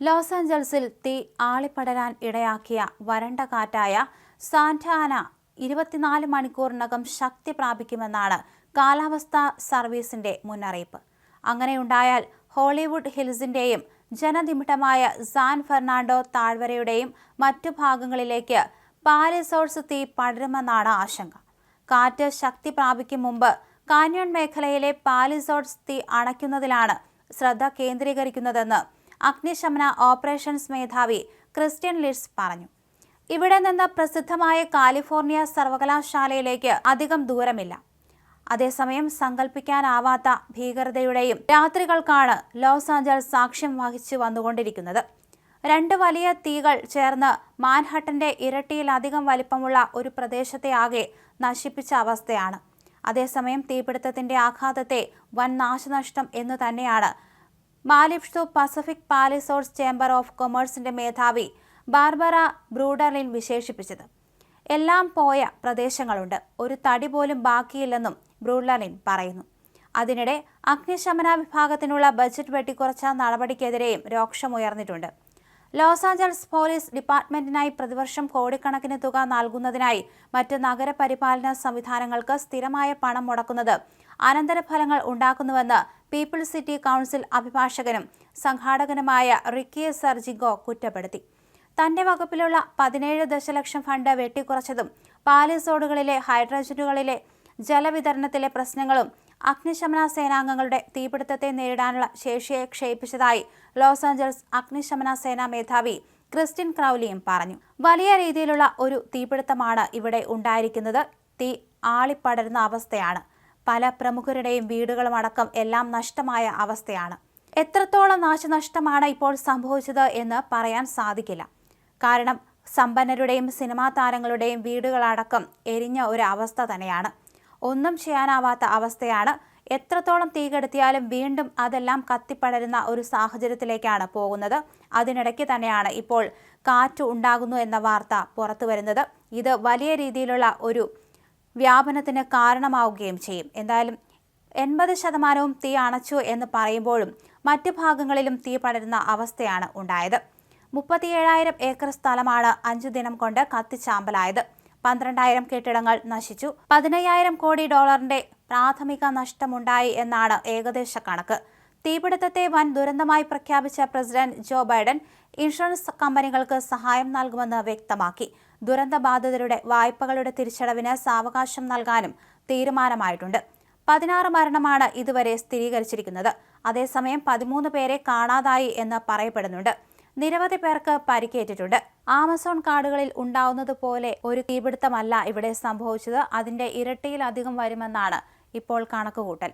Loss ആഞ്ചൽസിൽ തീ ആളിപ്പടരാൻ ഇടയാക്കിയ വരണ്ട കാറ്റായ സാന്റാന ഇരുപത്തിനാല് മണിക്കൂറിനകം ശക്തി പ്രാപിക്കുമെന്നാണ് കാലാവസ്ഥാ സർവീസിന്റെ മുന്നറിയിപ്പ്. അങ്ങനെയുണ്ടായാൽ ഹോളിവുഡ് ഹിൽസിന്റെയും ജനനിമിഷമായ സാൻ ഫെർണാണ്ടോ താഴ്വരയുടെയും മറ്റു ഭാഗങ്ങളിലേക്ക് പാലിസോഴ്സ് തീ പടരുമെന്നാണ് ആശങ്ക. കാറ്റ് ശക്തി പ്രാപിക്കും മുമ്പ് കാന്യോൺ മേഖലയിലെ പാലിസോഡ്സ് തീ അണയ്ക്കുന്നതിലാണ് ശ്രദ്ധ കേന്ദ്രീകരിക്കുന്നതെന്ന് അഗ്നിശമന ഓപ്പറേഷൻസ് മേധാവി ക്രിസ്ത്യൻ ലിഡ്സ് പറഞ്ഞു. ഇവിടെ നിന്ന് പ്രസിദ്ധമായ കാലിഫോർണിയ സർവകലാശാലയിലേക്ക് അധികം ദൂരമില്ല. അതേസമയം സങ്കല്പിക്കാനാവാത്ത ഭീകരതയുടെയും രാത്രികൾക്കാണ് ലോസ് ആഞ്ചൽസ് സാക്ഷ്യം വഹിച്ചു വന്നുകൊണ്ടിരിക്കുന്നത്. രണ്ട് വലിയ തീകൾ ചേർന്ന് മാൻഹട്ടന്റെ ഇരട്ടിയിലധികം വലിപ്പമുള്ള ഒരു പ്രദേശത്തെ ആകെ നശിപ്പിച്ച അവസ്ഥയാണ്. അതേസമയം തീപിടുത്തത്തിന്റെ ആഘാതത്തെ വൻ നാശനഷ്ടം എന്ന് തന്നെയാണ് മാലിപ്ഷു പസഫിക് പാലിസോർസ് ചേംബർ ഓഫ് കൊമേഴ്സിന്റെ മേധാവി ബാർബറ ബ്രൂഡർലിൻ വിശേഷിപ്പിച്ചത്. എല്ലാം പോയ പ്രദേശങ്ങളുണ്ട്. ഒരു തടി പോലും ബാക്കിയില്ലെന്നും ബ്രൂഡർലിൻ പറയുന്നു. അതിനിടെ അഗ്നിശമന വിഭാഗത്തിനുള്ള ബജറ്റ് വെട്ടിക്കുറച്ച നടപടിക്കെതിരെയും രോക്ഷമുയർന്നിട്ടുണ്ട് ലോസ് ആഞ്ചൽസ് പോലീസ് ഡിപ്പാർട്ട്മെന്റിനായി പ്രതിവർഷം കോടിക്കണക്കിന് തുക നൽകുന്നതിനായി മറ്റ് നഗരപരിപാലന സംവിധാനങ്ങൾക്ക് സ്ഥിരമായ പണം മുടക്കുന്നത് അനന്തരഫലങ്ങൾ ഉണ്ടാക്കുന്നുവെന്ന് പീപ്പിൾസ് സിറ്റി കൗൺസിൽ അഭിഭാഷകനും സംഘാടകനുമായ റിക്കി സർജിഗോ കുറ്റപ്പെടുത്തി. തന്റെ വകുപ്പിലുള്ള പതിനേഴ് ദശലക്ഷം ഫണ്ട് വെട്ടിക്കുറച്ചതും പാലിസോഡുകളിലെ ഹൈഡ്രജനുകളിലെ ജലവിതരണത്തിലെ പ്രശ്നങ്ങളും അഗ്നിശമന സേനാംഗങ്ങളുടെ തീപിടുത്തത്തെ നേരിടാനുള്ള ശേഷിയെ ക്ഷയിപ്പിച്ചതായി ലോസ് ആഞ്ചൽസ് അഗ്നിശമന സേനാ മേധാവി ക്രിസ്റ്റിൻ ക്രൗലിയും പറഞ്ഞു. വലിയ രീതിയിലുള്ള ഒരു തീപിടുത്തമാണ് ഇവിടെ ഉണ്ടായിരിക്കുന്നത്. തീ ആളിപ്പടരുന്ന അവസ്ഥയാണ്. പല പ്രമുഖരുടെയും വീടുകളും അടക്കം എല്ലാം നഷ്ടമായ അവസ്ഥയാണ്. എത്രത്തോളം നാശനഷ്ടമാണ് ഇപ്പോൾ സംഭവിച്ചത് എന്ന് പറയാൻ സാധിക്കില്ല. കാരണം സമ്പന്നരുടെയും സിനിമാ താരങ്ങളുടെയും വീടുകളടക്കം എരിഞ്ഞ ഒരു അവസ്ഥ തന്നെയാണ്. ഒന്നും ചെയ്യാനാവാത്ത അവസ്ഥയാണ്. എത്രത്തോളം തീ കെടുത്തിയാലും വീണ്ടും അതെല്ലാം കത്തിപ്പടരുന്ന ഒരു സാഹചര്യത്തിലേക്കാണ് പോകുന്നത്. അതിനിടയ്ക്ക് തന്നെയാണ് ഇപ്പോൾ കാറ്റ് ഉണ്ടാകുന്നു എന്ന വാർത്ത പുറത്തു വരുന്നത് ഇത് വലിയ രീതിയിലുള്ള ഒരു വ്യാപനത്തിന് കാരണമാവുകയും ചെയ്യും. എന്തായാലും എൺപത് ശതമാനവും തീ അണച്ചു എന്ന് പറയുമ്പോഴും മറ്റ് ഭാഗങ്ങളിലും തീ പടരുന്ന അവസ്ഥയാണ് ഉണ്ടായത്. മുപ്പത്തിയേഴായിരം ഏക്കർ സ്ഥലമാണ് അഞ്ചു ദിനം കൊണ്ട് കത്തിച്ചാമ്പലായത്. പന്ത്രണ്ടായിരം കെട്ടിടങ്ങൾ നശിച്ചു. പതിനയ്യായിരം കോടി ഡോളറിന്റെ പ്രാഥമിക നഷ്ടമുണ്ടായി എന്നാണ് ഏകദേശ കണക്ക്. തീപിടുത്തത്തെ വൻ ദുരന്തമായി പ്രഖ്യാപിച്ച പ്രസിഡന്റ് ജോ ബൈഡൻ ഇൻഷുറൻസ് കമ്പനികൾക്ക് സഹായം നൽകുമെന്ന് വ്യക്തമാക്കി. ദുരന്തബാധിതരുടെ വായ്പകളുടെ തിരിച്ചടവിന് സാവകാശം നൽകാനും തീരുമാനമായിട്ടുണ്ട്. പതിനാറ് മരണമാണ് ഇതുവരെ സ്ഥിരീകരിച്ചിരിക്കുന്നത്. അതേസമയം പതിമൂന്ന് പേരെ കാണാതായി എന്ന് പറയപ്പെടുന്നുണ്ട്. നിരവധി പേർക്ക് പരിക്കേറ്റിട്ടുണ്ട്. ആമസോൺ കാടുകളിൽ ഉണ്ടാവുന്നത് പോലെ ഒരു തീപിടുത്തമല്ല ഇവിടെ സംഭവിച്ചത്. അതിന്റെ ഇരട്ടിയിലധികം വരുമെന്നാണ് ഇപ്പോൾ കണക്കുകൂട്ടൽ.